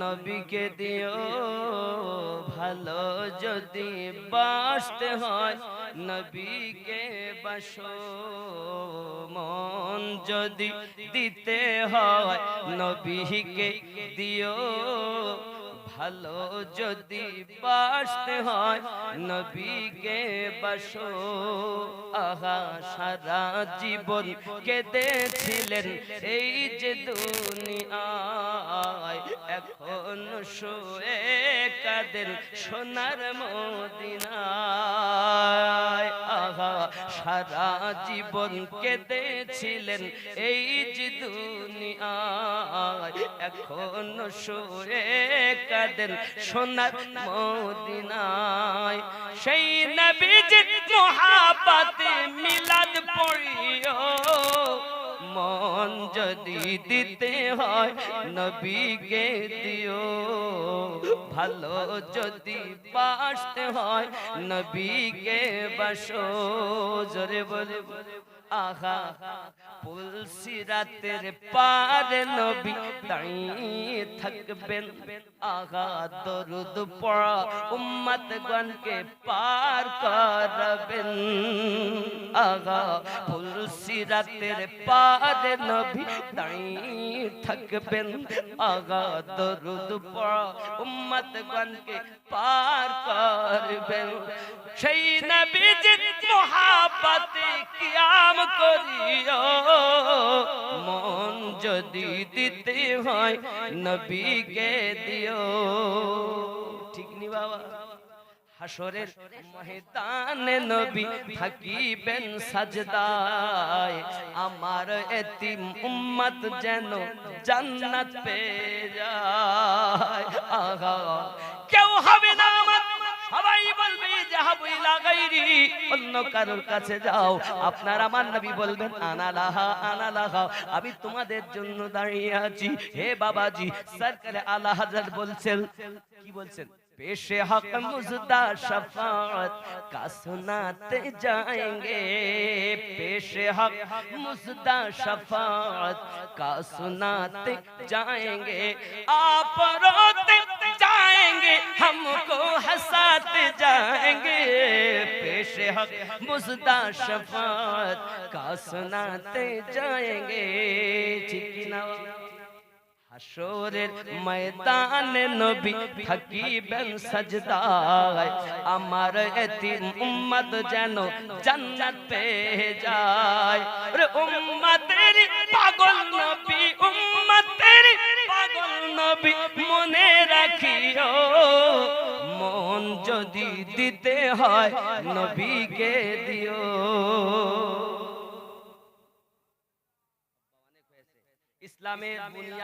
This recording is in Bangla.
নবীকে দিও ভালো যদি বাসতে হয় নবীকে বাসো মন যদি দিতে হয় নবীকে দিও ভালো যদি বাসতে হয় নবীকে বাসো। আহা সারা জীবন কেঁদেছিলেন এই যে দুনিয়ায়। এখন শোয়ে কাদের সোনার মদিনায়। আহা সারা জীবন কেঁদেছিলেন এই যে দুনিয়ায়। এখন শোয়ে কাদের সোনার মদিনায়। সেই নবীজির মোহাবাতে মিলাদ পড়িও। মন যদি দিতে হয় নবীকে দিও। ভালো যদি বাসতে হয় নবীকে বাসো। জোরে বলে আহা পুলসিরাতের পারে নবী দাঁড়িয়ে থাকবেন। আহা, দরুদ পড়া উম্মত গণকে পার করবেন। আহা, পুলসিরাতের পারে নবী দাঁড়িয়ে থাকবেন। আহা, দরুদ পড়া উম্মত গণকে পার করবেন। সেই নবীজির মোহাব্বতে কিয়াম করিও। দিতে হয়, নবীকে দিও। ঠিক নি বাবা? হাসরের ময়দানে নবী থাকিবেন সাজদায়। আমার এতিম উম্মত যেন জান্নাত পেয়ে যায়। আহা, কেউ হবে না সবাই বলবে যে হাবুই লাগাইরি অন্য কারোর কাছে যাও আপনার আমার নবী বলবেন আনা লাহা আনা লাহা আমি তোমাদের জন্য দাঁড়িয়ে আছি হে বাবাজি সরকারে আলা হাজার বলছেন কি বলছেন पेशे हक मुजदा शफात का सुनाते जाएंगे पेशे हक मुजदा शफात का सुनाते जाएंगे आप रोते जाएंगे पेशे हक मुजदा शफात का सुनाते जाएंगे चिकिना হাসরের ময়দানে নবী থাকিবেন সাজদায় আমার এতিম উম্মত যেন জান্নাত পেয়ে যায় রে উম্মতের পাগল নবী উম্মতের পাগল নবী মনে যদি দিতে হয় নবীকে দিও। ইসলামের বুনিয়াদ